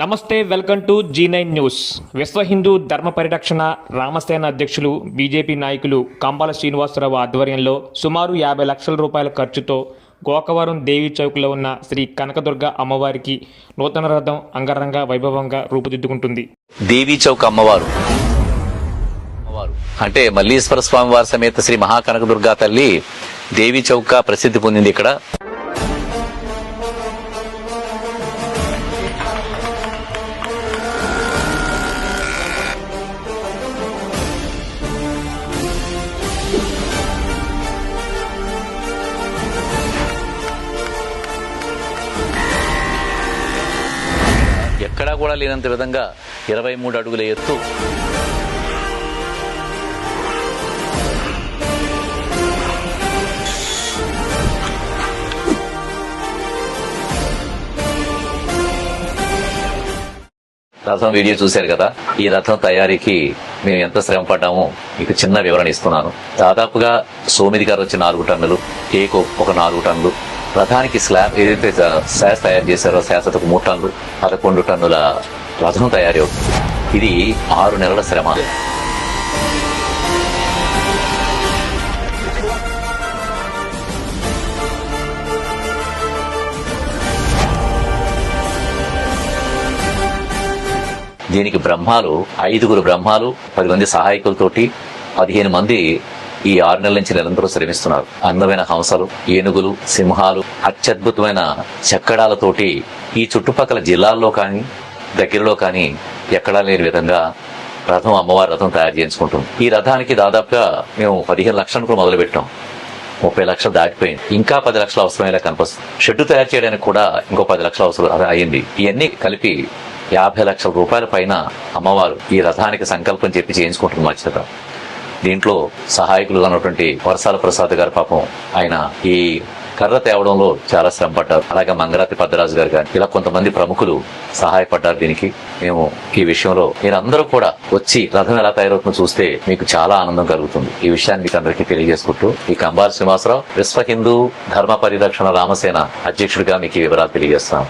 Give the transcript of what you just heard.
నమస్తే welcome to Z nine news. విశ్వ హిందూ ధర్మ పరిరక్షణ రామసేన అధ్యక్షులు బీజేపీ నాయకులు కంబాల శ్రీనివాసరావు ఆధ్వర్యంలో సుమారు యాభై లక్షల రూపాయల ఖర్చుతో గోకవరం దేవి చౌక్లో ఉన్న శ్రీ కనకదుర్గ అమ్మవారికి నూతన రథం అంగరంగ వైభవంగా రూపుదిద్దుకుంటుంది. దేవి చౌక్ అమ్మవారు. అమ్మవారు. అంటే మల్లీశ్వర స్వామి వారి సమేత శ్రీ మహాకనకదుర్గా తల్లి దేవి చౌక ప్రసిద్ధి పొందింది ఇక్కడ. కూడా లేనంత విధంగా ఇరవై మూడు అడుగుల ఎత్తు. రథం వీడియో చూశారు కదా? ఈ రథం తయారీకి మేము ఎంత శ్రమ పడ్డామో మీకు చిన్న వివరణ ఇస్తున్నాను. దాదాపుగా సోమిది గారు వచ్చి నాలుగు టన్నులు కేక్ ఒక నాలుగు టన్నులు రథానికి స్లాబ్ ఏదైతే శాస తయారు చేశారో శాసతకు మూడు టన్నులు పదకొండు టన్నుల రథం తయారీ అవుతుంది ఇది ఆరు నెలల శ్రమ. దీనికి బ్రహ్మాలు ఐదుగురు బ్రహ్మాలు పది మంది సహాయకులతోటి పదిహేను మంది ఈ ఆరు నెలల నుంచి నిరంతరం శ్రమిస్తున్నారు. అందమైన హంసలు ఏనుగులు సింహాలు అత్యద్భుతమైన చక్కడాలతోటి ఈ చుట్టుపక్కల జిల్లాల్లో కానీ దగ్గరలో కానీ ఎక్కడా లేని విధంగా రథం అమ్మవారి రథం తయారు చేయించుకుంటుంది. ఈ రథానికి దాదాపుగా మేము పదిహేను లక్షలు కూడా మొదలుపెట్టాం. ముప్పై లక్షలు దాటిపోయింది. ఇంకా పది లక్షలు అవసరమయ్యేలా కనిపిస్తుంది. షెడ్ తయారు చేయడానికి కూడా ఇంకో పది లక్షలు అవసరం అయ్యింది. అయింది ఇవన్నీ కలిపి యాభై లక్షల రూపాయల పైన అమ్మవారు ఈ రథానికి సంకల్పం చెప్పి చేయించుకుంటుంది చేత దీంట్లో సహాయకులు అన్నటువంటి వరసాల ప్రసాద్ గారు పాపం ఆయన ఈ కర్ర తేవడంలో చాలా శ్రమ పడ్డారు. అలాగే మంగరాతి పద్దరాజు గారు కానీ ఇలా కొంతమంది ప్రముఖులు సహాయపడ్డారు దీనికి. మేము ఈ విషయంలో మీరందరూ కూడా వచ్చి రథం ఎలా తయారవుతుందో చూస్తే మీకు చాలా ఆనందం కలుగుతుంది. ఈ విషయాన్ని మీకు అందరికీ తెలియజేసుకుంటూ ఈ కంబాల శ్రీనివాసరావు విశ్వ హిందూ ధర్మ పరిరక్షణ రామసేన అధ్యక్షుడిగా మీకు ఈ వివరాలు తెలియజేస్తున్నాం.